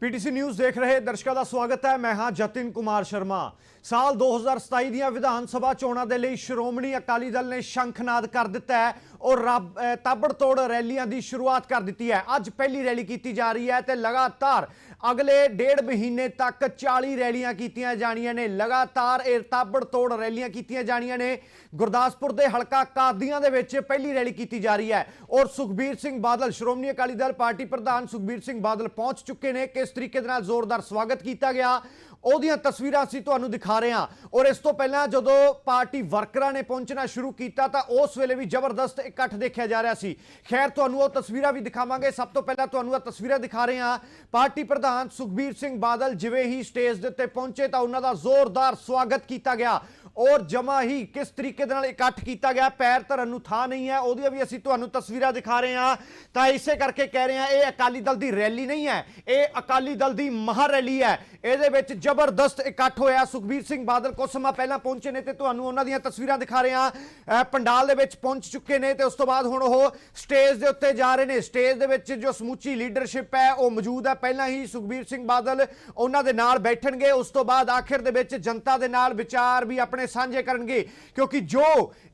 PTC news ਦੇਖ ਰਹੇ ਦਰਸ਼ਕਾਂ ਦਾ ਸਵਾਗਤ ਹੈ। ਮੈਂ ਹਾਂ ਜਤਿਨ ਕੁਮਾਰ ਸ਼ਰਮਾ। ਸਾਲ 2027 ਦੀਆਂ ਵਿਧਾਨ ਸਭਾ ਚੋਣਾਂ ਦੇ ਲਈ ਸ਼੍ਰੋਮਣੀ ਅਕਾਲੀ ਦਲ ਨੇ ਸ਼ੰਖਨਾਦ ਕਰ ਦਿੱਤਾ ਹੈ ਔਰ ਰੱਬ- ਅਹ, ਤਾਬੜਤੋੜ ਰੈਲੀਆਂ ਦੀ ਸ਼ੁਰੂਆਤ ਕਰ ਦਿੱਤੀ ਹੈ। ਅੱਜ ਪਹਿਲੀ ਰੈਲੀ ਕੀਤੀ ਜਾ ਰਹੀ ਹੈ ਤੇ ਲਗਾਤਾਰ ਅਗਲੇ ਡੇਢ ਮਹੀਨੇ ਤੱਕ 40 ਰੈਲੀਆਂ ਕੀਤੀਆਂ ਜਾਣੀਆਂ ਨੇ। ਲਗਾਤਾਰ ਇਹ ਤਾਬੜਤੋੜ ਰੈਲੀਆਂ ਕੀਤੀਆਂ ਜਾਣੀਆਂ ਨੇ। ਗੁਰਦਾਸਪੁਰ ਦੇ ਹਲਕਾ ਕਾਦੀਆਂ ਦੇ ਵਿੱਚ ਪਹਿਲੀ ਰੈਲੀ ਕੀਤੀ ਜਾ ਰਹੀ ਹੈ ਔਰ ਸੁਖਬੀਰ ਸਿੰਘ ਬਾਦਲ, ਸ਼੍ਰੋਮਣੀ ਅਕਾਲੀ ਦਲ ਪਾਰਟੀ ਪ੍ਰਧਾਨ ਸੁਖਬੀਰ ਸਿੰਘ ਬਾਦਲ ਪਹੁੰਚ ਚੁੱਕੇ ਨੇ। ਕਿਸ ਤਰੀਕੇ ਦੇ ਨਾਲ ਜ਼ੋਰਦਾਰ ਸਵਾਗਤ ਕੀਤਾ ਗਿਆ, ਉਹਦੀਆਂ ਤਸਵੀਰਾਂ ਅਸੀਂ ਤੁਹਾਨੂੰ ਦਿਖਾ ਰਹੇ ਹਾਂ। ਔਰ ਇਸ ਤੋਂ ਪਹਿਲਾਂ ਜਦੋਂ ਪਾਰਟੀ ਵਰਕਰਾਂ ਨੇ ਪਹੁੰਚਣਾ ਸ਼ੁਰੂ ਕੀਤਾ, ਤਾਂ ਉਸ ਵੇਲੇ ਵੀ ਜ਼ਬਰਦਸਤ ਇਕੱਠ ਦੇਖਿਆ ਜਾ ਰਿਹਾ ਸੀ। ਖੈਰ, ਤੁਹਾਨੂੰ ਉਹ ਤਸਵੀਰਾਂ ਵੀ ਦਿਖਾਵਾਂਗੇ। ਸਭ ਤੋਂ ਪਹਿਲਾਂ ਤੁਹਾਨੂੰ ਇਹ ਤਸਵੀਰਾਂ ਦਿਖਾ ਰਹੇ ਹਾਂ। ਪਾਰਟੀ ਪ੍ਰਧਾਨ ਸੁਖਬੀਰ ਸਿੰਘ ਬਾਦਲ ਜਿਵੇਂ ਹੀ ਸਟੇਜ ਦੇ ਉੱਤੇ ਪਹੁੰਚੇ, ਤਾਂ ਉਹਨਾਂ ਦਾ ਜ਼ੋਰਦਾਰ ਸਵਾਗਤ ਕੀਤਾ ਗਿਆ। ਔਰ ਜਮਾ ਹੀ ਕਿਸ ਤਰੀਕੇ ਦੇ ਨਾਲ ਇਕੱਠ ਕੀਤਾ ਗਿਆ, ਪੈਰ ਧਰਨ ਨੂੰ ਥਾਂ ਨਹੀਂ ਹੈ, ਉਹਦੀਆਂ ਵੀ ਅਸੀਂ ਤੁਹਾਨੂੰ ਤਸਵੀਰਾਂ ਦਿਖਾ ਰਹੇ ਹਾਂ। ਤਾਂ ਇਸੇ ਕਰਕੇ ਕਹਿ ਰਹੇ ਹਾਂ, ਇਹ ਅਕਾਲੀ ਦਲ ਦੀ ਰੈਲੀ ਨਹੀਂ ਹੈ, ਇਹ ਅਕਾਲੀ ਦਲ ਦੀ ਮਹਾ ਰੈਲੀ ਹੈ। ਇਹਦੇ ਵਿੱਚ ਜ਼ਬਰਦਸਤ ਇਕੱਠ ਹੋਇਆ। ਸੁਖਬੀਰ ਸਿੰਘ ਬਾਦਲ ਕੁਝ ਸਮਾਂ ਪਹਿਲਾਂ ਪਹੁੰਚੇ ਨੇ ਤੇ ਤੁਹਾਨੂੰ ਉਹਨਾਂ ਦੀਆਂ ਤਸਵੀਰਾਂ ਦਿਖਾ ਰਹੇ ਹਾਂ। ਪੰਡਾਲ ਦੇ ਵਿੱਚ ਪਹੁੰਚ ਚੁੱਕੇ ਨੇ ਤੇ ਉਸ ਤੋਂ ਬਾਅਦ ਹੁਣ ਉਹ ਸਟੇਜ ਦੇ ਉੱਤੇ ਜਾ ਰਹੇ ਨੇ। ਸਟੇਜ ਦੇ ਵਿੱਚ ਜੋ ਸਮੁੱਚੀ ਲੀਡਰਸ਼ਿਪ ਹੈ, ਉਹ ਮੌਜੂਦ ਹੈ। ਪਹਿਲਾਂ ਹੀ ਸੁਖਬੀਰ ਸਿੰਘ ਬਾਦਲ ਉਹਨਾਂ ਦੇ ਨਾਲ ਬੈਠਣਗੇ। ਉਸ ਤੋਂ ਬਾਅਦ ਆਖਿਰ ਦੇ ਵਿੱਚ ਜਨਤਾ ਦੇ ਨਾਲ ਵਿਚਾਰ ਵੀ ਆਪਣੇ ਸਾਂਝੇ ਕਰਨਗੇ, ਕਿਉਂਕਿ ਜੋ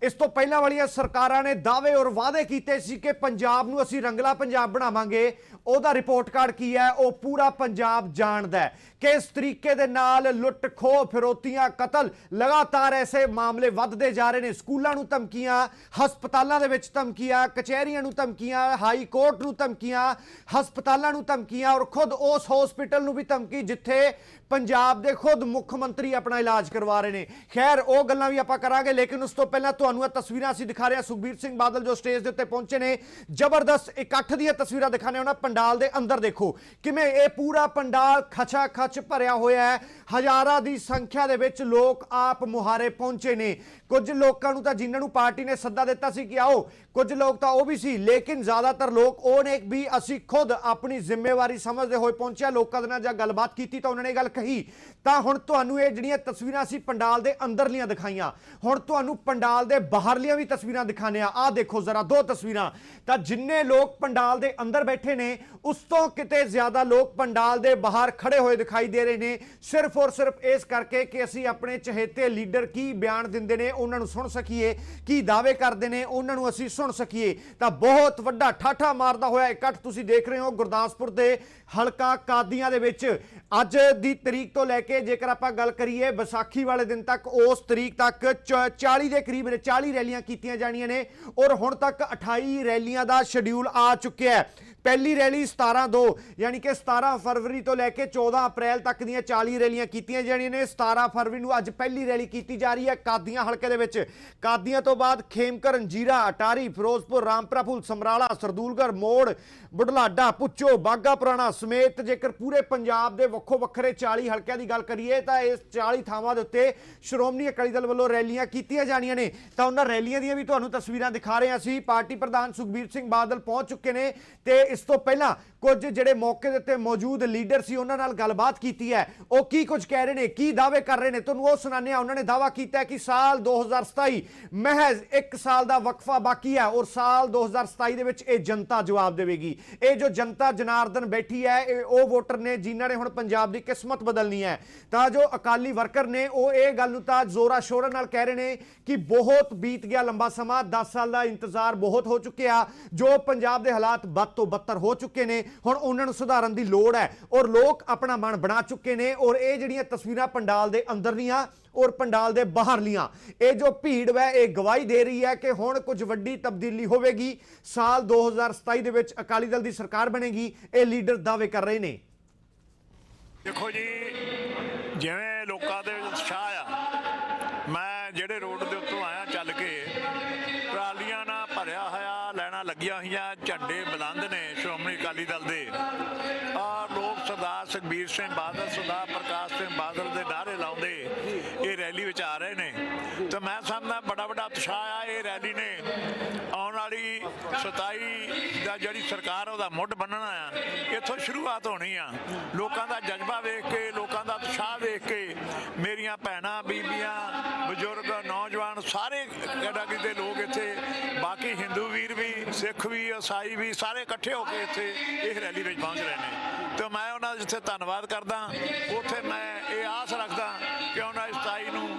ਇਸ ਤੋਂ ਪਹਿਲਾਂ ਵਾਲੀਆਂ ਸਰਕਾਰਾਂ ਨੇ ਦਾਅਵੇ ਔਰ ਵਾਅਦੇ ਕੀਤੇ ਸੀ ਕਿ ਪੰਜਾਬ ਨੂੰ ਅਸੀਂ ਰੰਗਲਾ ਪੰਜਾਬ ਬਣਾਵਾਂਗੇ, ਉਹਦਾ ਰਿਪੋਰਟ ਕਾਰਡ ਕੀ ਹੈ? ਉਹ ਪੂਰਾ ਪੰਜਾਬ ਜਾਣਦਾ ਹੈ। ਕਿਸ ਤਰੀਕੇ ਦੇ ਨਾਲ ਲੁੱਟ ਖੋਹ ਫਿਰੋਤੀਆਂ, ਕਤਲ ਲਗਾਤਾਰ ਐਸੇ ਮਾਮਲੇ ਵੱਧਦੇ ਜਾ ਰਹੇ ਨੇ? ਸਕੂਲਾਂ ਨੂੰ ਧਮਕੀਆਂ, ਹਸਪਤਾਲਾਂ ਦੇ ਵਿੱਚ ਧਮਕੀਆਂ, ਕਚਹਿਰੀਆਂ ਨੂੰ ਧਮਕੀਆਂ, ਹਾਈ ਕੋਰਟ ਨੂੰ ਧਮਕੀਆਂ, ਹਸਪਤਾਲਾਂ ਨੂੰ ਧਮਕੀਆਂ ਔਰ ਖੁਦ ਉਸ ਹਸਪੀਟਲ ਨੂੰ ਵੀ ਧਮਕੀ, ਜਿੱਥੇ ਪੰਜਾਬ ਦੇ ਖੁਦ ਮੁੱਖ ਮੰਤਰੀ ਆਪਣਾ ਇਲਾਜ ਕਰਵਾ ਰਹੇ ਨੇ। ਖੈਰ, ਉਹ ਗੱਲਾਂ ਵੀ ਆਪਾਂ ਕਰਾਂਗੇ, ਲੇਕਿਨ ਉਸ ਤੋਂ ਪਹਿਲਾਂ ਤੁਹਾਨੂੰ ਇਹ ਤਸਵੀਰਾਂ ਅਸੀਂ ਦਿਖਾ ਰਹੇ ਹਾਂ। ਸੁਖਬੀਰ ਸਿੰਘ ਬਾਦਲ ਜੋ ਸਟੇਜ ਦੇ ਉੱਤੇ ਪਹੁੰਚੇ ਨੇ, ਜ਼ਬਰਦਸਤ ਇਕੱਠ ਦੀਆਂ ਤਸਵੀਰਾਂ ਦਿਖਾਣੇ ਉਹਨਾਂ ਪੰਡਾਲ ਦੇ ਅੰਦਰ ਦੇਖੋ, ਕਿਵੇਂ ਇਹ ਪੂਰਾ ਪੰਡਾਲ ਖਚਾ ਖਚ ਭਰਿਆ ਹੋਇਆ ਹੈ। ਹਜ਼ਾਰਾਂ ਦੀ ਸੰਖਿਆ ਦੇ ਵਿੱਚ ਲੋਕ ਆਪ ਮੁਹਾਰੇ ਪਹੁੰਚੇ ਨੇ। ਕੁਝ ਲੋਕਾਂ ਨੂੰ ਤਾਂ ਜਿਨ੍ਹਾਂ ਨੂੰ ਪਾਰਟੀ ਨੇ ਸੱਦਾ ਦਿੱਤਾ ਸੀ ਕਿ ਆਓ, ਕੁਝ ਲੋਕ ਤਾਂ ਉਹ ਵੀ ਸੀ, ਲੇਕਿਨ ਜ਼ਿਆਦਾਤਰ ਲੋਕ ਉਹ ਨੇ ਵੀ ਅਸੀਂ ਖੁਦ ਆਪਣੀ ਜ਼ਿੰਮੇਵਾਰੀ ਸਮਝਦੇ ਹੋਏ ਪਹੁੰਚਿਆ, ਲੋਕਾਂ ਦੇ ਨਾਲ ਜਾਂ ਗੱਲਬਾਤ ਕੀਤੀ ਤਾਂ ਉਹਨਾਂ ਨੇ ਗੱਲ ਕਹੀ। ਤਾਂ ਹੁਣ ਤੁਹਾਨੂੰ ਇਹ ਜਿਹੜੀਆਂ ਤਸਵੀਰਾਂ ਅਸੀਂ ਪੰਡਾਲ ਦੇ ਅੰਦਰਲੀਆਂ ਦਿਖਾਈਆਂ, ਹੁਣ ਤੁਹਾਨੂੰ ਪੰਡਾਲ ਦੇ ਬਾਹਰਲੀਆਂ ਵੀ ਤਸਵੀਰਾਂ ਦਿਖਾਣੇ ਆ ਆਹ ਦੇਖੋ ਜ਼ਰਾ ਦੋ ਤਸਵੀਰਾਂ। ਤਾਂ ਜਿੰਨੇ ਲੋਕ ਪੰਡਾਲ ਦੇ ਅੰਦਰ ਬੈਠੇ ਨੇ, ਉਸ ਤੋਂ ਕਿਤੇ ਜ਼ਿਆਦਾ ਲੋਕ ਪੰਡਾਲ ਦੇ ਬਾਹਰ ਖੜੇ ਹੋਏ ਦਿਖਾਈ ਦੇ ਰਹੇ ਨੇ। ਸਿਰਫ ਔਰ ਸਿਰਫ ਇਸ ਕਰਕੇ ਕਿ ਅਸੀਂ ਆਪਣੇ ਚਹੇਤੇ ਲੀਡਰ ਕੀ ਬਿਆਨ ਦਿੰਦੇ ਨੇ, ਉਹਨਾਂ ਨੂੰ ਸੁਣ ਸਕੀਏ, ਕੀ ਦਾਅਵੇ ਕਰਦੇ ਨੇ, ਉਹਨਾਂ ਨੂੰ ਅਸੀਂ ਸੁਣ ਸਕੀਏ। ਤਾਂ ਬਹੁਤ ਵੱਡਾ ਠਾਠਾ ਮਾਰਦਾ ਹੋਇਆ ਇਕੱਠ ਤੁਸੀਂ ਦੇਖ ਰਹੇ ਹੋ ਗੁਰਦਾਸਪੁਰ ਦੇ ਹਲਕਾ ਕਾਦੀਆਂ ਦੇ ਵਿੱਚ। ਅੱਜ ਦੀ ਤਰੀਕ ਤੋਂ ਲੈ ਕੇ ਜੇਕਰ ਆਪਾਂ ਗੱਲ ਕਰੀਏ, ਵਿਸਾਖੀ ਵਾਲੇ ਦਿਨ ਤੱਕ ਉਸ ਤਰੀਕ ਤੱਕ ਚ- 40 ਦੇ ਕਰੀਬ ਨੇ 40 ਰੈਲੀਆਂ ਕੀਤੀਆਂ ਜਾਣੀਆਂ ਨੇ। ਔਰ ਹੁਣ ਤੱਕ 28 ਰੈਲੀਆਂ ਦਾ ਸ਼ਡਿਊਲ ਆ ਚੁੱਕਿਆ ਹੈ। ਪਹਿਲੀ ਰੈਲੀ 17 2 ਯਾਨੀ ਕਿ 17 ਫਰਵਰੀ ਤੋਂ ਲੈ ਕੇ 14 ਅਪ੍ਰੈਲ ਤੱਕ ਦੀਆਂ 40 ਰੈਲੀਆਂ ਕੀਤੀਆਂ ਜਾਣੀਆਂ ਨੇ। 17 ਫਰਵਰੀ ਨੂੰ ਅੱਜ ਪਹਿਲੀ ਰੈਲੀ ਕੀਤੀ ਜਾ ਰਹੀ ਹੈ ਕਾਦੀਆਂ ਹਲਕੇ ਦੇ ਵਿੱਚ। ਕਾਦੀਆਂ ਤੋਂ ਬਾਅਦ ਖੇਮਕਰ ਜੀਰਾ, ਅਟਾਰੀ, ਫਿਰੋਜ਼ਪੁਰ, ਰਾਮਪੁਰਾ ਫੂਲ ਸਮਰਾਲਾ ਸਰਦੂਲਗੜ ਮੋੜ, ਬੁਢਲਾਡਾ ਪੁੱਚੋ ਬਾਗਾ ਪੁਰਾਣਾ ਸਮੇਤ ਜੇਕਰ ਪੂਰੇ ਪੰਜਾਬ ਦੇ ਵੱਖੋ ਵੱਖਰੇ 40 ਹਲਕਿਆਂ ਦੀ ਗੱਲ ਕਰੀਏ ਤਾਂ ਇਸ 40 ਥਾਵਾਂ ਦੇ ਉੱਤੇ ਸ਼੍ਰੋਮਣੀ ਅਕਾਲੀ ਦਲ ਵੱਲੋਂ ਰੈਲੀਆਂ ਕੀਤੀਆਂ ਜਾਣੀਆਂ ਨੇ। ਤਾਂ ਉਹਨਾਂ ਰੈਲੀਆਂ ਦੀਆਂ ਵੀ ਤੁਹਾਨੂੰ ਤਸਵੀਰਾਂ ਦਿਖਾ ਰਹੇ ਹਾਂ ਅਸੀਂ। ਪਾਰਟੀ ਪ੍ਰਧਾਨ ਸੁਖਬੀਰ ਸਿੰਘ ਬਾਦਲ ਪਹੁੰਚ ਚੁੱਕੇ ਨੇ ਤੇ ਇਸ ਤੋਂ ਪਹਿਲਾਂ ਕੁਝ ਜਿਹੜੇ ਮੌਕੇ ਦੇ ਉੱਤੇ ਮੌਜੂਦ ਲੀਡਰ ਸੀ, ਉਹਨਾਂ ਨਾਲ ਗੱਲਬਾਤ ਕੀਤੀ ਹੈ। ਉਹ ਕੀ ਕੁਝ ਕਹਿ ਰਹੇ ਨੇ, ਕੀ ਦਾਅਵੇ ਕਰ ਰਹੇ ਨੇ? ਤੁਹਾਨੂੰ ਉਹ ਸੁਣਾਉਂਦੇ ਆ ਉਹਨਾਂ ਨੇ ਦਾਅਵਾ ਕੀਤਾ ਹੈ ਕਿ ਸਾਲ 2027 ਮਹਿਜ਼ 1 ਸਾਲ ਦਾ ਵਕਫਾ ਬਾਕੀ ਹੈ ਔਰ ਸਾਲ 2027 ਦੇ ਵਿੱਚ ਇਹ ਜਨਤਾ ਜਵਾਬ ਦੇਵੇਗੀ। ਇਹ ਜੋ ਜਨਤਾ ਜਨਾਰਦਨ ਬੈਠੀ ਹੈ, ਇਹ ਉਹ ਵੋਟਰ ਨੇ ਜਿਨ੍ਹਾਂ ਨੇ ਹੁਣ ਪੰਜਾਬ ਦੀ ਕਿਸਮਤ ਬਦਲਣੀ ਹੈ। ਤਾਂ ਜੋ ਅਕਾਲੀ ਵਰਕਰ ਨੇ ਉਹ ਇਹ ਗੱਲ ਨੂੰ ਤਾਂ ਜ਼ੋਰਾ ਸ਼ੋਰਾ ਨਾਲ ਕਹਿ ਰਹੇ ਨੇ ਕਿ ਬਹੁਤ ਬੀਤ ਗਿਆ ਲੰਬਾ ਸਮਾਂ 10 ਸਾਲ ਦਾ ਇੰਤਜ਼ਾਰ ਬਹੁਤ ਹੋ ਚੁੱਕਿਆ। ਜੋ ਪੰਜਾਬ ਦੇ ਹਾਲਾਤ ਬਦ ਤੋਂ ਬੱਤਰ ਹੋ ਚੁੱਕੇ ਨੇ ਹੁਣ ਉਹਨਾਂ ਨੂੰ ਸੁਧਾਰਨ ਦੀ ਲੋੜ ਹੈ। ਔਰ ਲੋਕ ਆਪਣਾ ਮਨ ਬਣਾ ਚੁੱਕੇ ਨੇ ਔਰ ਇਹ ਜਿਹੜੀਆਂ ਤਸਵੀਰਾਂ ਪੰਡਾਲ ਦੇ ਅੰਦਰ ਦੀਆਂ ਔਰ ਪੰਡਾਲ ਦੇ ਬਾਹਰਲੀਆਂ ਇਹ ਜੋ ਭੀੜ ਵੈ, ਇਹ ਗਵਾਹੀ ਦੇ ਰਹੀ ਹੈ ਕਿ ਹੁਣ ਕੁਝ ਵੱਡੀ ਤਬਦੀਲੀ ਹੋਵੇਗੀ। ਸਾਲ 2027 ਦੇ ਵਿੱਚ ਅਕਾਲੀ ਦਲ ਦੀ ਸਰਕਾਰ ਬਣੇਗੀ, ਇਹ ਲੀਡਰ ਦਾਅਵੇ ਕਰ ਰਹੇ ਨੇ। ਦੇਖੋ ਜੀ, ਜਿਵੇਂ ਲੋਕਾਂ ਦੇ ਉਤਸ਼ਾਹ ਆ, ਮੈਂ ਜਿਹੜੇ ਰੋਡ ਦੇ ਉੱਤੋਂ ਆਇਆ ਚੱਲ ਕੇ, ਟਰਾਲੀਆਂ ਨਾਲ ਭਰਿਆ ਹੋਇਆ, ਲੈਣਾ ਲੱਗੀਆਂ ਹੋਈਆਂ, ਝੰਡੇ ਬੁਲੰਦ ਨੇ ਅਕਾਲੀ ਦਲ ਦੇ। ਆ ਲੋਕ ਸਰਦਾਰ ਸੁਖਬੀਰ ਸਿੰਘ ਬਾਦਲ ਸਰਦਾਰ ਪ੍ਰਕਾਸ਼ ਸਿੰਘ ਬਾਦਲ ਦੇ ਨਾਅਰੇ ਲਾਉਂਦੇ। ਇਹ ਰੈਲੀ ਵਿੱਚ ਆ ਰਹੇ ਨੇ। ਤੇ ਮੈਂ ਸਮਝਦਾ ਬੜਾ ਵੱਡਾ ਉਤਸ਼ਾਹ ਆ ਇਹ ਰੈਲੀ ਨੇ ਆਉਣ ਵਾਲੀ 27 ਜਿਹੜੀ ਸਰਕਾਰ ਉਹਦਾ ਮੁੱਢ ਬੰਨਣਾ ਆ। ਇੱਥੋਂ ਸ਼ੁਰੂਆਤ ਹੋਣੀ ਆ। ਲੋਕਾਂ ਦਾ ਜਜ਼ਬਾ ਵੇਖ ਕੇ, ਲੋਕਾਂ ਦਾ ਉਤਸ਼ਾਹ ਵੇਖ ਕੇ, ਮੇਰੀਆਂ ਭੈਣਾਂ, ਬੀਬੀਆਂ, ਬਜ਼ੁਰਗ, ਨੌਜਵਾਨ, ਸਾਰੇ ਕੈਟਾਗਰੀ ਦੇ ਲੋਕ ਇੱਥੇ, ਬਾਕੀ ਹਿੰਦੂ ਵੀਰ ਵੀ, ਸਿੱਖ ਵੀ ਈਸਾਈ ਵੀ, ਸਾਰੇ ਇਕੱਠੇ ਹੋ ਕੇ ਇੱਥੇ ਇਹ ਰੈਲੀ ਵਿੱਚ ਪਹੁੰਚ ਰਹੇ ਨੇ। ਤੇ ਮੈਂ ਉਹਨਾਂ ਦਾ ਜਿੱਥੇ ਧੰਨਵਾਦ ਕਰਦਾ, ਉੱਥੇ ਮੈਂ ਇਹ ਆਸ ਰੱਖਦਾ ਕਿ ਉਹਨਾਂ 27 ਨੂੰ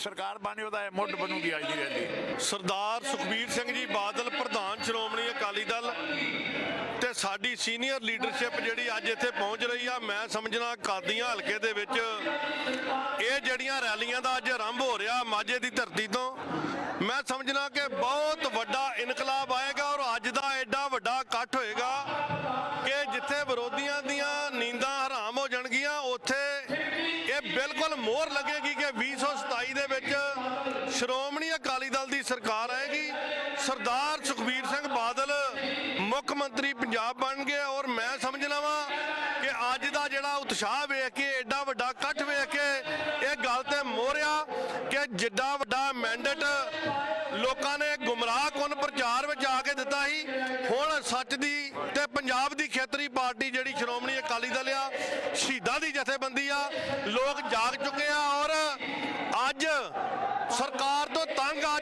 ਸਰਕਾਰ ਬਣੀ, ਉਹਦਾ ਮੁੱਢ ਬਣੂਗੀ ਅੱਜ ਦੀ ਰੈਲੀ। ਸਰਦਾਰ ਸੁਖਬੀਰ ਸਿੰਘ ਜੀ ਬਾਦਲ, ਪ੍ਰਧਾਨ ਸ਼੍ਰੋਮਣੀ ਅਕਾਲੀ ਦਲ ਤੇ ਸਾਡੀ ਸੀਨੀਅਰ ਲੀਡਰਸ਼ਿਪ ਜਿਹੜੀ ਅੱਜ ਇੱਥੇ ਪਹੁੰਚ ਰਹੀ ਆ, ਮੈਂ ਸਮਝਣਾ ਕਾਦੀਆਂ ਹਲਕੇ ਦੇ ਵਿੱਚ ਇਹ ਜਿਹੜੀਆਂ ਰੈਲੀਆਂ ਦਾ ਅੱਜ ਆਰੰਭ ਹੋ ਰਿਹਾ, ਮਾਝੇ ਦੀ ਧਰਤੀ ਤੋਂ, ਮੈਂ ਸਮਝਣਾ ਕਿ ਬਹੁਤ ਬਿਲਕੁਲ ਮੋਹਰ ਲੱਗੇਗੀ ਕਿ 2027 ਦੇ ਵਿੱਚ ਸ਼੍ਰੋਮਣੀ ਅਕਾਲੀ ਦਲ ਦੀ ਸਰਕਾਰ ਆਏਗੀ। ਸਰਦਾਰ ਸੁਖਬੀਰ ਸਿੰਘ ਬਾਦਲ ਮੁੱਖ ਮੰਤਰੀ ਪੰਜਾਬ ਬਣ ਗਏ ਔਰ ਮੈਂ ਸਮਝਣਾ ਵਾਂ ਕਿ ਅੱਜ ਦਾ ਜਿਹੜਾ ਉਤਸ਼ਾਹ ਵੇਖ ਕੇ ਐਡਾ ਵੱਡਾ ਇਕੱਠ ਵੇਖ ਕੇ ਇਹ ਗੱਲ ਤੇ ਮੋਹਰਿਆ ਕਿ ਜਿੱਡਾ ਵੱਡਾ ਮੈਂਡੇਟ ਲੋਕਾਂ ਨੇ ਗੁੰਮਰਾਹ ਕੁਨ ਪ੍ਰਚਾਰ ਵਿੱਚ ਆ ਕੇ ਦਿੱਤਾ ਸੀ। ਹੁਣ ਸੱਚ ਦੀ ਤੇ ਪੰਜਾਬ ਦੀ ਖੇਤਰੀ ਪਾਰਟੀ ਜਿਹੜੀ ਸ਼੍ਰੋਮਣੀ ਅਕਾਲੀ ਦਲ ਆ ਸ਼ਹੀਦਾਂ ਦੀ ਆ। ਲੋਕ ਜਾਗ ਚੁੱਕੇ ਆ ਔਰ ਅੱਜ ਸਰਕਾਰ ਤੋਂ ਤੰਗ ਆ